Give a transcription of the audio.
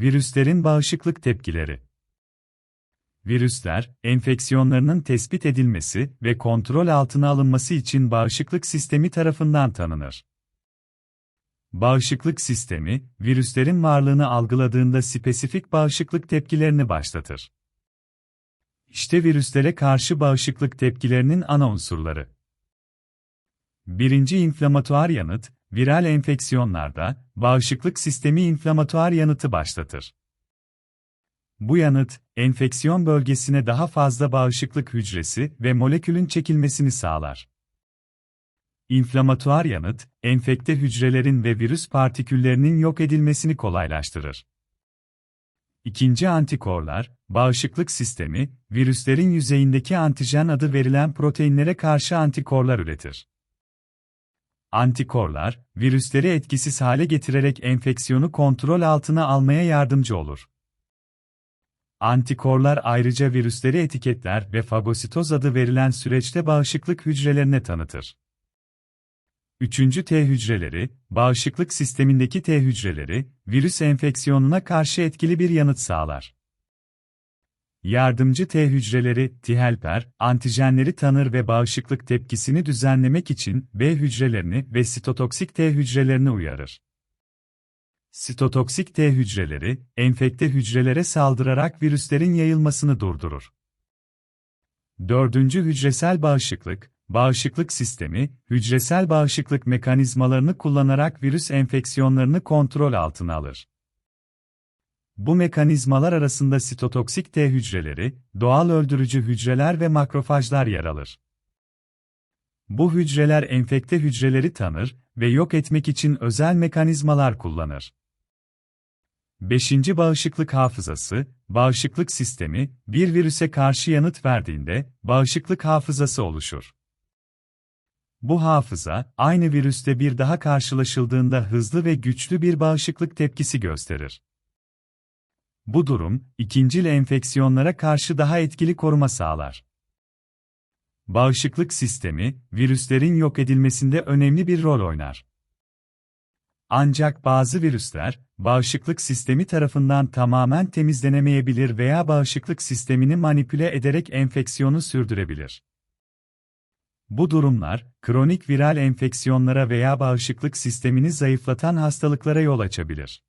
Virüslerin bağışıklık tepkileri Virüsler, enfeksiyonlarının tespit edilmesi ve kontrol altına alınması için bağışıklık sistemi tarafından tanınır. Bağışıklık sistemi, virüslerin varlığını algıladığında spesifik bağışıklık tepkilerini başlatır. İşte virüslere karşı bağışıklık tepkilerinin ana unsurları. Birinci inflamatuar yanıt, viral enfeksiyonlarda, bağışıklık sistemi inflamatuar yanıtı başlatır. Bu yanıt, enfeksiyon bölgesine daha fazla bağışıklık hücresi ve molekülün çekilmesini sağlar. İnflamatuar yanıt, enfekte hücrelerin ve virüs partiküllerinin yok edilmesini kolaylaştırır. İkinci antikorlar, bağışıklık sistemi, virüslerin yüzeyindeki antijen adı verilen proteinlere karşı antikorlar üretir. Antikorlar, virüsleri etkisiz hale getirerek enfeksiyonu kontrol altına almaya yardımcı olur. Antikorlar ayrıca virüsleri etiketler ve fagositoz adı verilen süreçte bağışıklık hücrelerine tanıtır. Üçüncü T hücreleri, bağışıklık sistemindeki T hücreleri, virüs enfeksiyonuna karşı etkili bir yanıt sağlar. Yardımcı T hücreleri, T helper, antijenleri tanır ve bağışıklık tepkisini düzenlemek için B hücrelerini ve sitotoksik T hücrelerini uyarır. Sitotoksik T hücreleri, enfekte hücrelere saldırarak virüslerin yayılmasını durdurur. Dördüncü hücresel bağışıklık, bağışıklık sistemi, hücresel bağışıklık mekanizmalarını kullanarak virüs enfeksiyonlarını kontrol altına alır. Bu mekanizmalar arasında sitotoksik T hücreleri, doğal öldürücü hücreler ve makrofajlar yer alır. Bu hücreler enfekte hücreleri tanır ve yok etmek için özel mekanizmalar kullanır. Beşinci bağışıklık hafızası, bağışıklık sistemi, bir virüse karşı yanıt verdiğinde, bağışıklık hafızası oluşur. Bu hafıza, aynı virüste bir daha karşılaşıldığında hızlı ve güçlü bir bağışıklık tepkisi gösterir. Bu durum, ikincil enfeksiyonlara karşı daha etkili koruma sağlar. Bağışıklık sistemi, virüslerin yok edilmesinde önemli bir rol oynar. Ancak bazı virüsler, bağışıklık sistemi tarafından tamamen temizlenemeyebilir veya bağışıklık sistemini manipüle ederek enfeksiyonu sürdürebilir. Bu durumlar, kronik viral enfeksiyonlara veya bağışıklık sistemini zayıflatan hastalıklara yol açabilir.